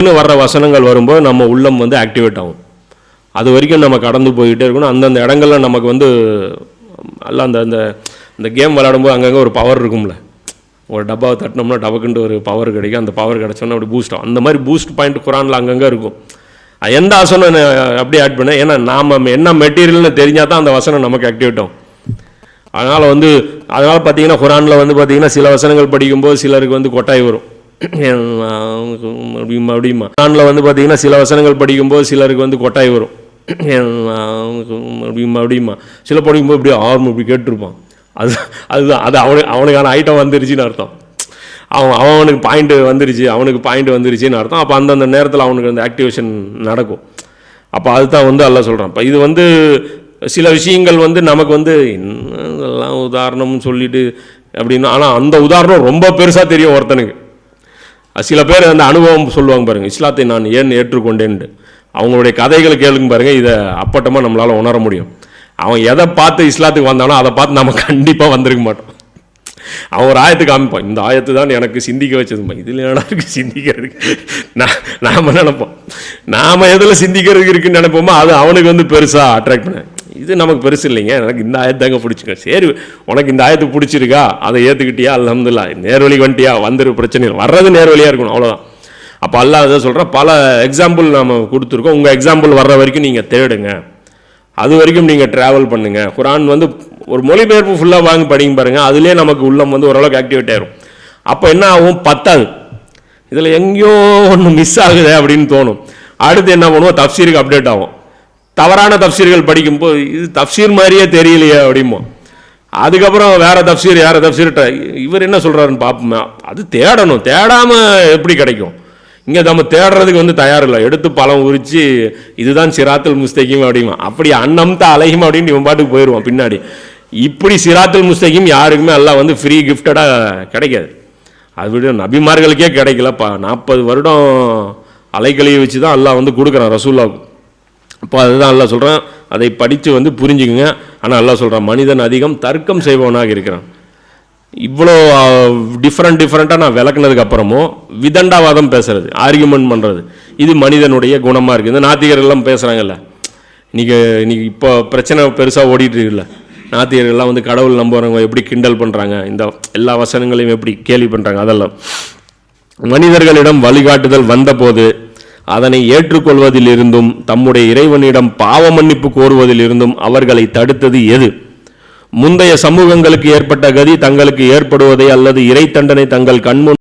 இன்னும் வர்ற வசனங்கள் வரும்போது நம்ம உள்ளம் வந்து ஆக்டிவேட் ஆகும். அது வரைக்கும் நம்ம கடந்து போய்கிட்டே இருக்கணும். அந்தந்த இடங்கள்ல நமக்கு வந்து எல்லாம் அந்த அந்த இந்த கேம் விளையாடும்போது அங்கங்கே ஒரு பவர் இருக்கும்ல. ஒரு டப்பாவை தட்டினோம்னா டபக்குன்ட்டு ஒரு பவர் கிடைக்கும். அந்த பவர் கிடச்சோன்னா அப்படி பூஸ்ட் ஆகும். அந்த மாதிரி பூஸ்ட் பாயிண்ட் குரானில் அங்கங்கே இருக்கும். எந்த வசனம் நான் அப்படியே ஆட் பண்ணேன்? ஏன்னா நாம் என்ன மெட்டீரியல்னு தெரிஞ்சால் தான் அந்த வசனம் நமக்கு ஆக்டிவேட் ஆகும். அதனால் வந்து அதனால் பார்த்தீங்கன்னா குரானில் வந்து பார்த்தீங்கன்னா சில வசனங்கள் படிக்கும்போது சிலருக்கு வந்து கொட்டாய் வரும். அப்படிமா அப்படிமா நானில் வந்து பார்த்தீங்கன்னா சில வசனங்கள் படிக்கும்போது சிலருக்கு வந்து கொட்டாய் வரும். அப்படிமா அப்படிமா சில படிக்கும்போது இப்படி ஆர்வம் இப்படி கேட்டிருப்பான். அது அதுதான் அது அவனுக்கு அவனுக்கான ஐட்டம் வந்துருச்சுன்னு அர்த்தம். அவன் அவனுக்கு பாயிண்ட் வந்துருச்சு அவனுக்கு பாயிண்ட் வந்துருச்சுன்னு அர்த்தம். அப்போ அந்தந்த நேரத்தில் அவனுக்கு அந்த ஆக்டிவேஷன் நடக்கும். அப்போ அதுதான் வந்து எல்லாம் சொல்கிறான் இப்போ இது வந்து சில விஷயங்கள் வந்து நமக்கு வந்து என்னெல்லாம் உதாரணம்னு சொல்லிட்டு அப்படின்னு ஆனால் அந்த உதாரணம் ரொம்ப பெருசாக தெரியும் ஒருத்தனுக்கு. சில பேர் அந்த அனுபவம் சொல்லுவாங்க பாருங்க இஸ்லாத்தை நான் ஏன் ஏற்றுக்கொண்டேன்ட்டு. அவங்களுடைய கதைகளை கேளுங்க பாருங்க இதை அப்பட்டமாக நம்மளால் உணர முடியும். அவன் எதை பார்த்து இஸ்லாத்துக்கு வந்தானோ அதை பார்த்து நம்ம கண்டிப்பாக வந்திருக்க மாட்டோம். அவன் ஒரு ஆயத்துக்கு காமிப்பான் இந்த ஆயத்து தான் எனக்கு சிந்திக்க வச்சதுமா இதில் என்ன இருக்கு சிந்திக்கிறதுக்கு? நான் நாம் நினைப்போம். நாம் எதில் சிந்திக்கிறதுக்கு இருக்குன்னு நினைப்போமோ அது அவனுக்கு வந்து பெருசாக அட்ராக்ட் பண்ண இது நமக்கு பெருசு இல்லைங்க. எனக்கு இந்த ஆயத்தாங்க பிடிச்சிக்க. சரி உனக்கு இந்த ஆயத்து பிடிச்சிருக்கா? அதை ஏற்றுக்கிட்டியா அல்ஹம்துலில்லாஹ் நேர்வழி வந்துட்டியா? வந்துரு பிரச்சனை இல்லை. வர்றது நேர்வழியாக இருக்கணும் அவ்வளோதான் அப்போ அல்லாஹ் அதை சொல்கிறேன் பல எக்ஸாம்பிள் நம்ம கொடுத்துருக்கோம். உங்கள் எக்ஸாம்பிள் வர்ற வரைக்கும் நீங்கள் தேடுங்க. அது வரைக்கும் நீங்கள் ட்ராவல் பண்ணுங்கள் குரான் வந்து ஒரு மொழிபெயர்ப்பு ஃபுல்லாக வாங்கி படிங்க பாருங்கள் அதுலேயே நமக்கு உள்ளம் வந்து ஓரளவுக்கு ஆக்டிவேட் ஆயிரும். அப்போ என்ன ஆகும்? பத்தாது. இதில் எங்கேயோ ஒன்று மிஸ் ஆகுதே அப்படின்னு தோணும். அடுத்து என்ன பண்ணுவோம்? தப்சீருக்கு அப்டேட் ஆகும். தவறான தப்சீர்கள் படிக்கும்போது இது தப்சீர் மாதிரியே தெரியலையே அப்படிமோ அதுக்கப்புறம் வேறு தப்சீர் வேறு தப்சீர்கிட்ட இவர் என்ன சொல்கிறாருன்னு பார்ப்போமே அது தேடணும். தேடாமல் எப்படி கிடைக்கும்? இங்கே நம்ம தேடுறதுக்கு வந்து தயார் இல்லை. எடுத்து பழம் உரிச்சு இதுதான் சிராத்துல் முஸ்தகிம் அப்படிமா. அப்படி அன்னம் தான் அலையும் அப்படின்னு இவன் பாட்டுக்கு போயிடுவான் பின்னாடி. இப்படி சிராத்துல் முஸ்தகிம் யாருக்குமே எல்லாம் வந்து ஃப்ரீ கிஃப்டடாக கிடைக்காது. அது விட நபிமார்களுக்கே கிடைக்கலப்பா. நாற்பது வருடம் அலைக்கழியை வச்சு தான் எல்லாம் வந்து கொடுக்குறான் ரசூல்லாவுக்கு அப்போ அதுதான் எல்லாம் சொல்கிறான் அதை படித்து வந்து புரிஞ்சுக்குங்க. ஆனால் அல்லாஹ் சொல்கிறான் மனிதன் அதிகம் தர்க்கம் செய்பவனாக இருக்கிறான். இவ்வளோ டிஃப்ரெண்ட் டிஃப்ரெண்ட்டாக நான் விளக்குனதுக்கு அப்புறமும் விதண்டாவாதம் பேசுறது ஆர்கியூமெண்ட் பண்ணுறது இது மனிதனுடைய குணமாக இருக்குது இந்த நாத்திகர்கள்லாம் பேசுகிறாங்கல்ல இன்றைக்கி இன்றைக்கி இப்போ பிரச்சனை பெருசாக ஓடிட்டுருக்குல்ல நாத்திகர்கள்லாம் வந்து கடவுள் நம்புறவங்க எப்படி கிண்டல் பண்ணுறாங்க இந்த எல்லா வசனங்களையும் எப்படி கேலி பண்ணுறாங்க அதெல்லாம். மனிதர்களிடம் வழிகாட்டுதல் வந்தபோது அதனை ஏற்றுக்கொள்வதிலிருந்தும் தம்முடைய இறைவனிடம் பாவ மன்னிப்பு கோருவதிலிருந்தும் அவர்களை தடுத்தது எது? முந்தைய சமூகங்களுக்கு ஏற்பட்ட கதி தங்களுக்கு ஏற்படுவதை அல்லது இறை தண்டனை தங்கள் கண்முன்